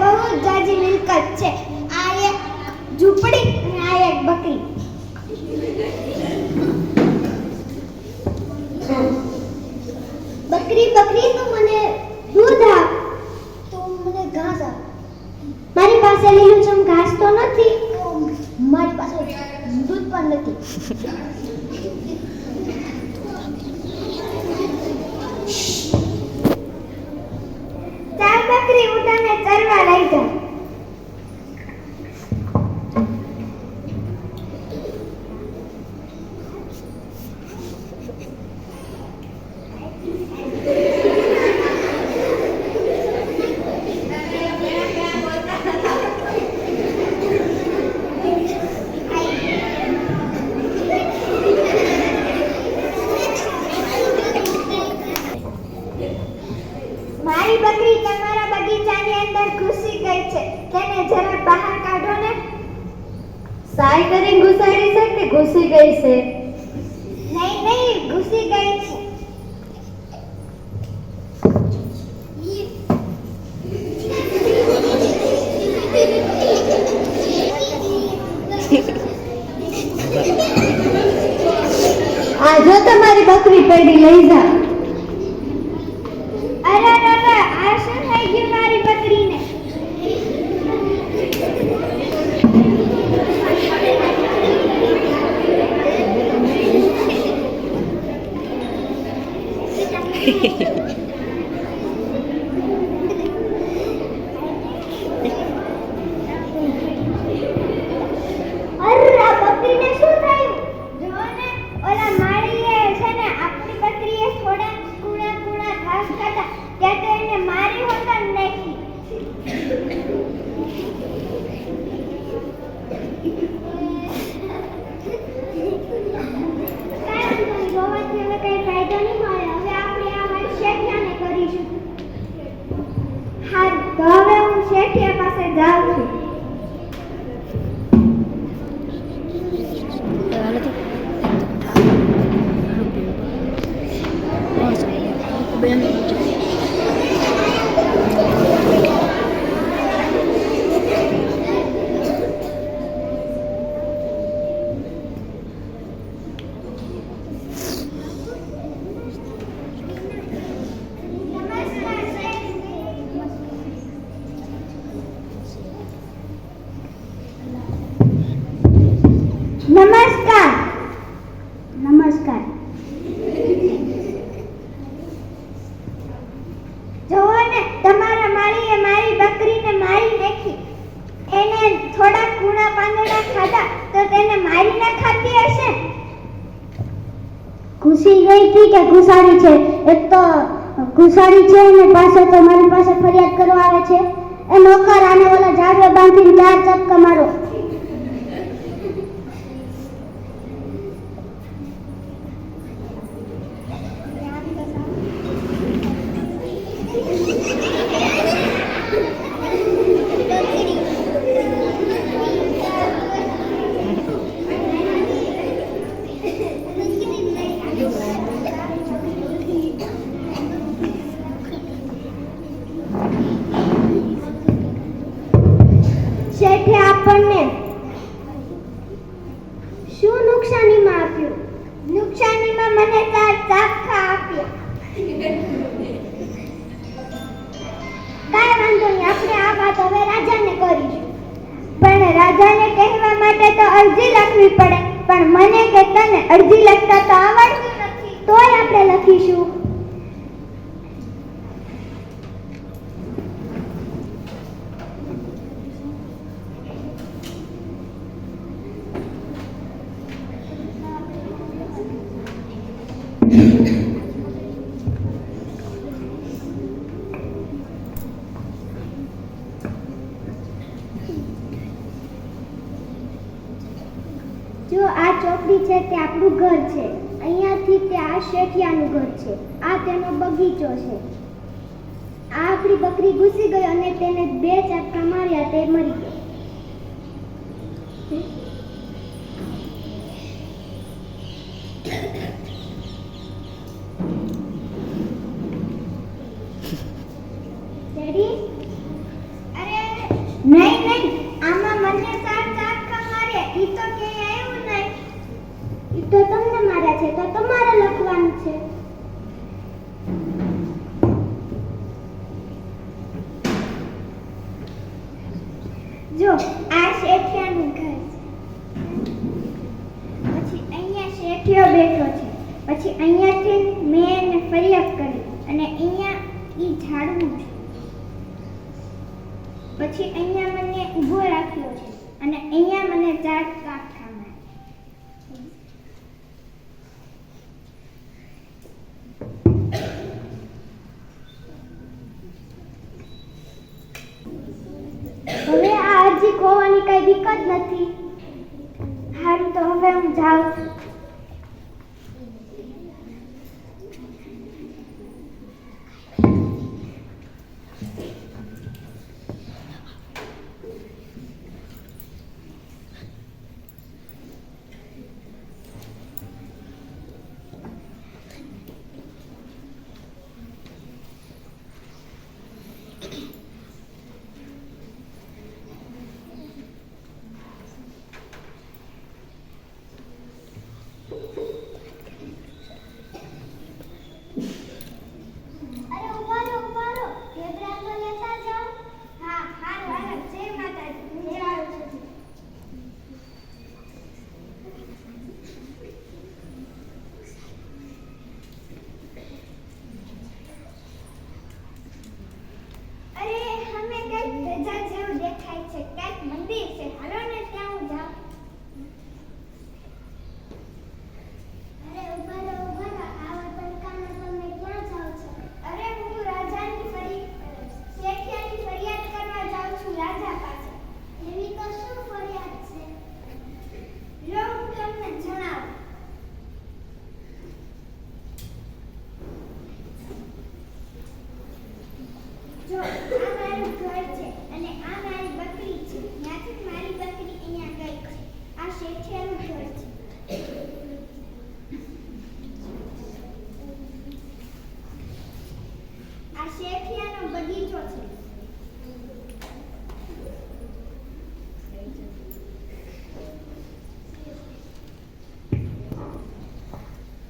બહુ જાજી મિલકત છે. આ એક ઝૂંપડી અને આ એક બકરી. બકરી બકરી તું મને દૂધ આપ, તું મને ઘાસ આપ. મારી પાસે લીલુંછમ ઘાસ તો નથી, મારી પાસે દૂધ પણ નથી ચાલ બકરી હું તને ચરવા લઈ જાઉં મારી બકરી તમારા બગીચાની અંદર ઘૂસી ગઈ છે તેને જરા બહાર કાઢો ને કરીને ઘુસાડી છે કે ઘૂસી ગઈ છે? નહીં નહીં ઘૂસી ગઈ છે. આ જો તમારી બકરી પડી લઈ જા અરે અરે અરે આ શું થઈ ગયું મારી બકરીને અરે આ બકરીને શું થયું જો ને ઓલા માળીએ છે ને આપણી બકરીએ થોડા કુણા કુણા ઘાસ ખાધા ત્યાં તો એને મારી હોતા નહીં કાંઈ વાંધો નહીં, રોવાથી હવે કંઈ ફાયદો નહીં મળે હવે આપણે આ વાત શેઠિયાને કરીશું હારું તો હવે હું શેઠિયા પાંદડા ખાધા તો તેને મારીને ખાધી હશે? ઘૂસી ગઈ હતી કે ઘુસાડી છે. એક તો ઘુસાડી છે અને પાસે તો મારી પાસે ફરિયાદ કરવા આવે છે. એ નોકર આને ઓલા ઝાડવે બાંધીને ચાર ચક્કા મારો. મને વાંધો નહીં, આપણે આ વાત હવે રાજાને કરીશું. પણ રાજાને કહેવા માટે તો અરજી લખવી પડે. પણ મને કે તને અરજી લખતા તો આવડતું નથી, તોય આપણે લખીશું. જો આ ચોકડી છે તે આપણું ઘર છે. અહીંયાથી તે આ શેઠિયાનું ઘર છે. આ તેનો બગીચો છે. આ આપણી બકરી ઘૂસી ગઈ અને તેને બે ચાપકા માર્યા તે મરી ગઈ રેડી અરે છે જો આ શેઠિયાનું ઘર પછી અહીંયા શેઠિયો બેઠો છે. પછી અહીંયાથી મેં એને ફરિયાદ કરી અને અહીંયા એ ઝાડવું છે. પછી અહીંયા મને ઊભો રાખ્યો છે અને અહીંયા મને ચાર કાંઠા માર્યા હવે આ ખોવાની કઈ દિક્કત નથી. હારું તો હવે હું જાઉં છું અરે ઊભા રહો ઊભા રહો ઢેબરા તો લેતા જાઓ હા હારું હારું જય માતાજી હું જાઉં છું અરે અમે કંઈક ધજા જેવું દેખાય છે કંઈક મંદિર છે હાલો ને ત્યાં હું જાઉં અરે ઊભા રહો ઊભા રહો આવા તડકામાં તમે ક્યાં જાઓ છો અરે હું રાજાની ફરી શેઠિયાની ફરિયાદ કરવા જાઉં છું રાજા પાસે એવી તો શું ફરિયાદ છે લો હું તમને જણાવું જો આ મારું ઘર છે અને આ મારી બકરી છે ત્યાંથી મારી બકરી અહીંયા ગઈ છે આ શેઠિયાનું ઘર છે આ શેઠિયાનો બગીચો છે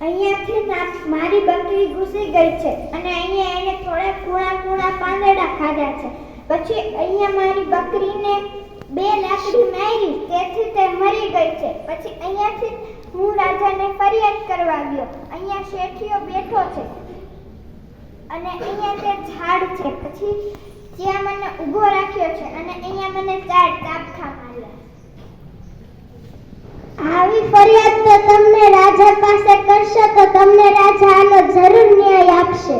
અહીંયાથી મારી બકરી ઘૂસી ગઈ છે અને અહીંયા એને થોડા કૂણા કૂણા પાંદડા ખાધા છે. પછી અહીંયા મારી બકરીને બે લાકડી મારી, તેથી તે મરી ગઈ છે. પછી અહીંયાથી હું રાજાને ફરિયાદ કરવા ગયો. અહીંયા શેઠિયો બેઠો છે અને અહીંયા તે ઝાડ છે. પછી ત્યાં મને ઊભો રાખ્યો છે અને અહીંયા મને ચાર તાપખા માર્યા. આવી ફરિયાદ તો તમને રાજા પાસે કરશો તો તમને રાજા આનો જરૂર ન્યાય આપશે.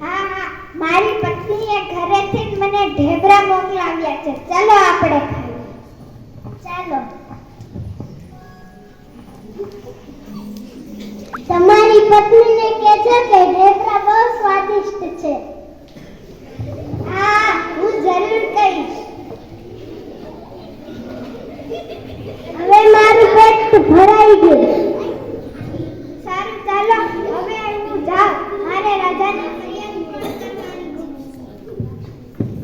હા હા, મારી પત્નીએ ઘરેથી મને ઢેબરા મોકલાવ્યા છે. ચાલો આપણે ખાઈએ. ચાલો. તમારી પત્નીને કહેજો કે ઢેબરા બહુ સ્વાદિષ્ટ છે હા હું જરૂર કહીશ હવે મારું પેટ ભરાઈ ગયું સારું ચાલો હવે હું જાઉં મારે રાજાને ફરિયાદ પણ કરવાની છે અરે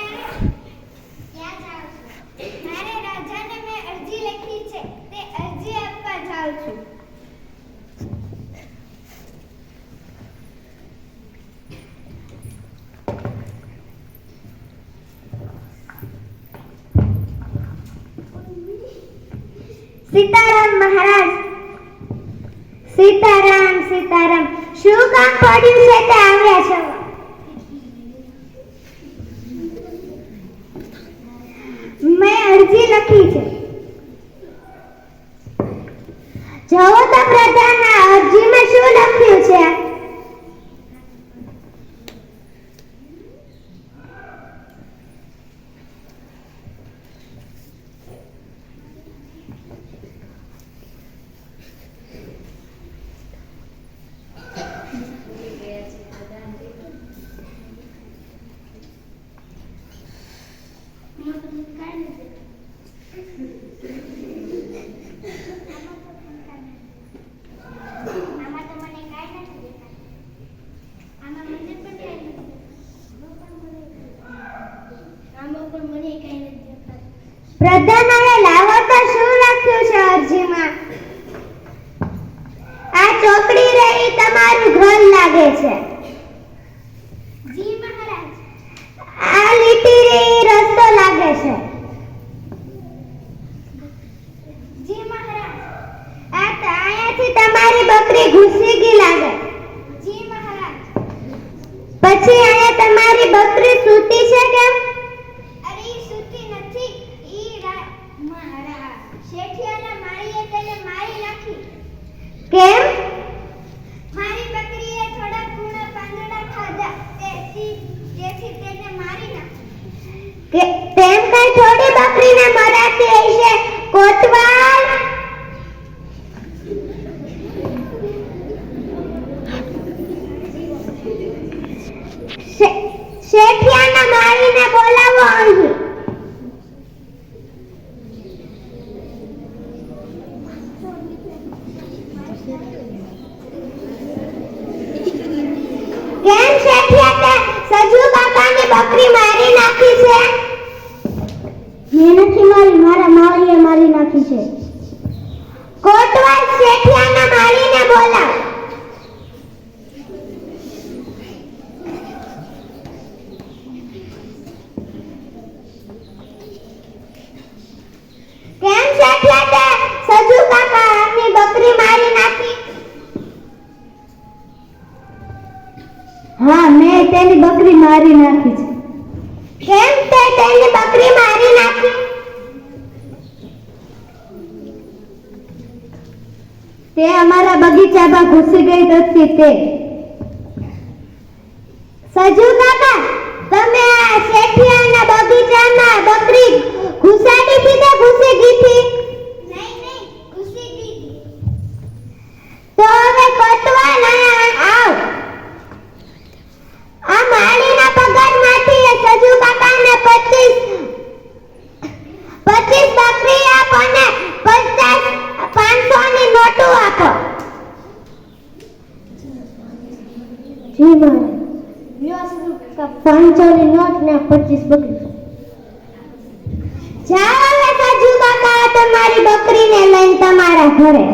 અરે ક્યાં જાઓ છો મારે રાજાને મેં અરજી લખી છે તે અરજી આપવા જાઉં છું સીતારામ મહારાજ. સીતારામ સીતારામ. શું કામ પડ્યું છે? તે આવ્યા છો મેં અરજી લખી છે જોવો તો પ્રધાન આ અરજીમાં શું લખ્યું છે આમાં તો મને કાંઈ નથી દેખાતું આમાં મને પણ કાંઈ નથી આમાં પણ મને કાંઈ નથી દેખાતું પ્રધાન હવે લાવો તો શું રાખ્યું છે અરજીમાં? આ ચોકડી રહી તમારું ઘર લાગે છે. જી મહારાજ. આ લીટી રહી રસ્તો લાગે છે. જી મહારાજ. આ તો અહીંયાથી તમારી બકરી ઘૂસી ગઈ લાગે જી મહારાજ પછી અહીંયા તમારી બકરી સૂતી છે કેમ અરે ઈ સૂતી નથી ઈ રા- મહારાજ શેઠિયાના માળીએ તેને મારી નાખી કેમ મારી બકરીએ થોડા કૂણા પાંદડા ખાધા તેથી તેથી તેને મારી નાખી કે તેમ કઈ થોડી બકરીને મરાતી હશે કોતવાલ શે- શેઠિયાને મારીને બોલાવો અહીં કેમ શેઠિયા તે સજુ કાકાની બકરી મારી નાખી છે મેં નથી મારી મારા માળીએ મારી નાખી છે. કોટવાલ શેઠિયાના મારીને બોલાવ. કેમ શેઠિયા તે સજુ કાકાની બકરી મારી નાખી? હા મેં તેની બકરી મારી નાખી છે. કેમ તે તેની બકરી મારી નાખી? તે અમારા બગીચામાં ઘૂસી ગઈ હતી તે. સજુ કાકા તમે આ શેઠિયાના બગીચામાં બકરી ઘુસાડી થી કે ઘુસી ગઈ થી નહીં નહીં ઘુસી ગઈ તો હવે કોતવાલ અહીંયા આવ આ માળીના પગારમાંથી એ સજુ કાકાને 25 25 બકરી આપો ને 50 500 ની નોટો આપો જી મારા પાંચસોની નોટ ને પચીસ બકરી જાઓ કાકા તમારી બકરીને લઈને તમારા ઘરે.